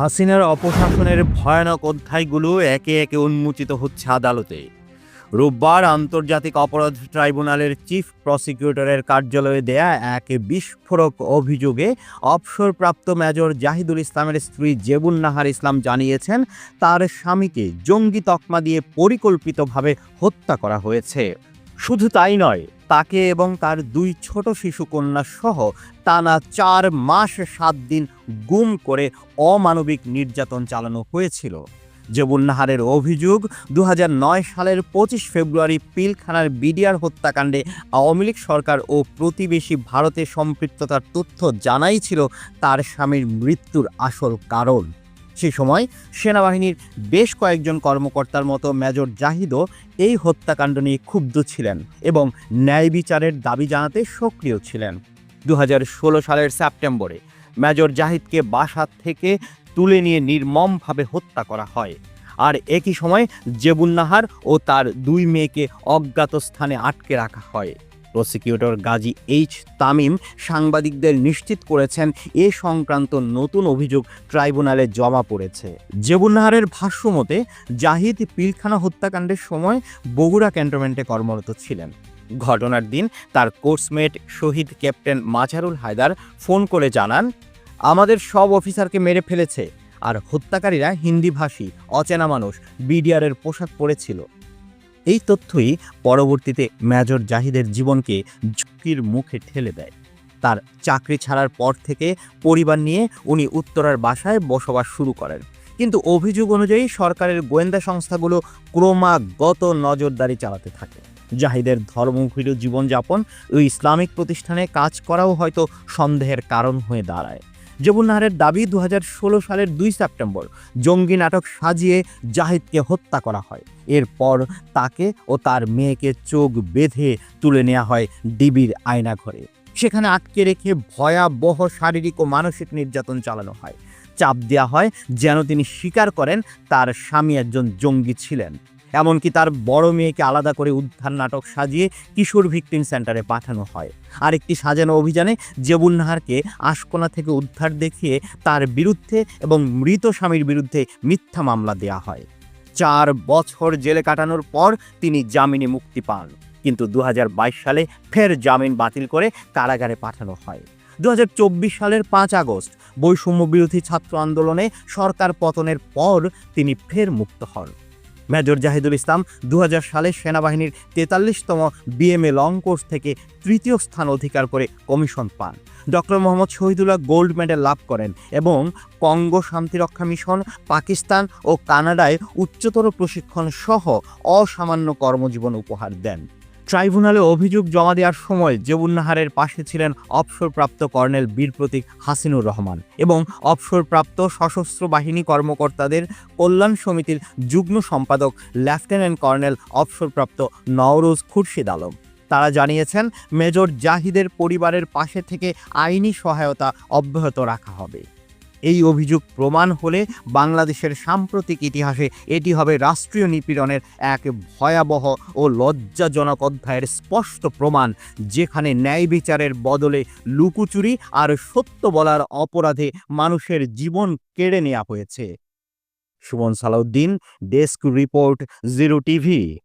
হাসিনার অপশাসনের ভয়ানক অধ্যায়গুলো একে একে উন্মোচিত হচ্ছে আদালতে। রোববার আন্তর্জাতিক অপরাধ ট্রাইব্যুনালের চিফ প্রসিকিউটরের কার্যালয়ে দেয়া এক বিস্ফোরক অভিযোগে অবসরপ্রাপ্ত মেজর জাহিদুল ইসলামের স্ত্রী জেবুন নাহার ইসলাম জানিয়েছেন, তার স্বামীকে জঙ্গি তকমা দিয়ে পরিকল্পিতভাবে হত্যা করা হয়েছে। শুধু তাই নয়, তাকে এবং তার দুই ছোট শিশু কন্যা সহ টানা চার মাস সাত দিন গুম করে অমানবিক নির্যাতন চালানো হয়েছিল। জবুন্নাহারের অভিযোগ দু হাজার নয় সালের পঁচিশ ফেব্রুয়ারি পিলখানার বিডিআর হত্যাকাণ্ডে আওয়ামী লীগ সরকার ও প্রতিবেশী ভারতের সম্পৃক্ততার তথ্য জানাই ছিল তার স্বামীর মৃত্যুর আসল কারণ। সে সময় সেনাবাহিনীর বেশ কয়েকজন কর্মকর্তার মতো মেজর জাহিদও এই হত্যাকাণ্ড নিয়ে ক্ষুব্ধ ছিলেন এবং ন্যায় বিচারের দাবি জানাতে সক্রিয় ছিলেন। দু হাজার ষোলো সালের সেপ্টেম্বরে মেজর জাহিদকে বাসা থেকে তুলে নিয়ে নির্মমভাবে হত্যা করা হয়। আর একই সময় জেবুন্নাহার ও তার দুই মেয়েকে অজ্ঞাত স্থানে আটকে রাখা হয়। প্রসিকিউটর গাজী এইচ তামিম সাংবাদিকদের নিশ্চিত করেছেন, এ সংক্রান্ত নতুন অভিযোগ ট্রাইব্যুনালে জমা পড়েছে। জেবুন্নাহারের ভাষ্য মতে, জাহিদ পিলখানা হত্যাকাণ্ডের সময় বগুড়া ক্যান্টনমেন্টে কর্মরত ছিলেন। ঘটনার দিন তার কোর্সমেট শহীদ ক্যাপ্টেন মাজারুল হায়দার ফোন করে জানান, আমাদের সব অফিসারকে মেরে ফেলেছে, আর হত্যাকারীরা হিন্দিভাষী অচেনা মানুষ, বিডিআরের পোশাক পরেছিল এই তথ্যই পরবর্তীতে মেজর জাহিদের জীবনকে ঝুঁকির মুখে ঠেলে দেয়। তার চাকরি ছাড়ার পর থেকে পরিবার নিয়ে উনি উত্তরার বাসায় বসবাস শুরু করেন। কিন্তু অভিযোগ অনুযায়ী সরকারের গোয়েন্দা সংস্থাগুলো ক্রমাগত নজরদারি চালাতে থাকে। জাহিদের ধর্মভীরু জীবনযাপন ও ইসলামিক প্রতিষ্ঠানে কাজ করাও হয়তো সন্দেহের কারণ হয়ে দাঁড়ায়। জবুন্নাহারের দাবি দু হাজার ষোলো সালের দুই সেপ্টেম্বর জঙ্গি নাটক সাজিয়ে জাহিদকে হত্যা করা হয়। এরপর তাকে ও তার মেয়েকে চোখ বেঁধে তুলে নেওয়া হয় ডিবির আয়নাঘরে। সেখানে আটকে রেখে ভয়াবহ শারীরিক ও মানসিক নির্যাতন চালানো হয়। চাপ দেওয়া হয় যেন তিনি স্বীকার করেন তার স্বামী একজন জঙ্গি ছিলেন। এমনকি তার বড় মেয়েকে আলাদা করে উদ্ধার নাটক সাজিয়ে কিশোর ভিকটিম সেন্টারে পাঠানো হয়। আরেকটি সাজানো অভিযানে জেবুল নাহারকে আশকোনা থেকে উদ্ধার দেখিয়ে তার বিরুদ্ধে এবং মৃত স্বামীর বিরুদ্ধে মিথ্যা মামলা দেয়া হয়। চার বছর জেলে কাটানোর পর তিনি জামিনে মুক্তি পান। কিন্তু দু হাজার বাইশ সালে ফের জামিন বাতিল করে কারাগারে পাঠানো হয়। দু হাজার চব্বিশ সালের পাঁচ আগস্ট বৈষম্য বিরোধী ছাত্র আন্দোলনে সরকার পতনের পর তিনি ফের মুক্ত হন। মেজর জাহিদুল ইসলাম দু সালে সেনাবাহিনীর তেতাল্লিশতম বিএমএ লং কোর্স থেকে তৃতীয় স্থান অধিকার করে কমিশন পান। Doctor Mohammad Shahidullah gold medal লাভ করেন এবং কঙ্গো শান্তিরক্ষা মিশন পাকিস্তান ও কানাডায় উচ্চতর প্রশিক্ষণ সহ অসামান্য কর্মজীবন উপহার দেন। ট্রাইব্যুনালে অভিযোগ জমা দেওয়ার সময় জেবুন্নাহারের পাশে ছিলেন অবসরপ্রাপ্ত কর্নেল বীর প্রতীক হাসিনুর রহমান এবং অবসরপ্রাপ্ত সশস্ত্র বাহিনী কর্মকর্তাদের কল্যাণ সমিতির যুগ্ম সম্পাদক লেফটেন্যান্ট কর্নেল অবসরপ্রাপ্ত নওরোজ খুরশিদ আলম। তারা জানিয়েছেন, মেজর জাহিদের পরিবারের পাশে থেকে আইনি সহায়তা অব্যাহত রাখা হবে। এই অভিযোগ প্রমাণ হলে বাংলাদেশের সাম্প্রতিক ইতিহাসে এটি হবে রাষ্ট্রীয় নিপীড়নের এক ভয়াবহ ও লজ্জাজনক অধ্যায়ের স্পষ্ট প্রমাণ, যেখানে ন্যায় বিচারের বদলে লুকুচুরি আর সত্য বলার অপরাধে মানুষের জীবন কেড়ে নেওয়া হয়েছে। Suman Salauddin, desk report, zero TV.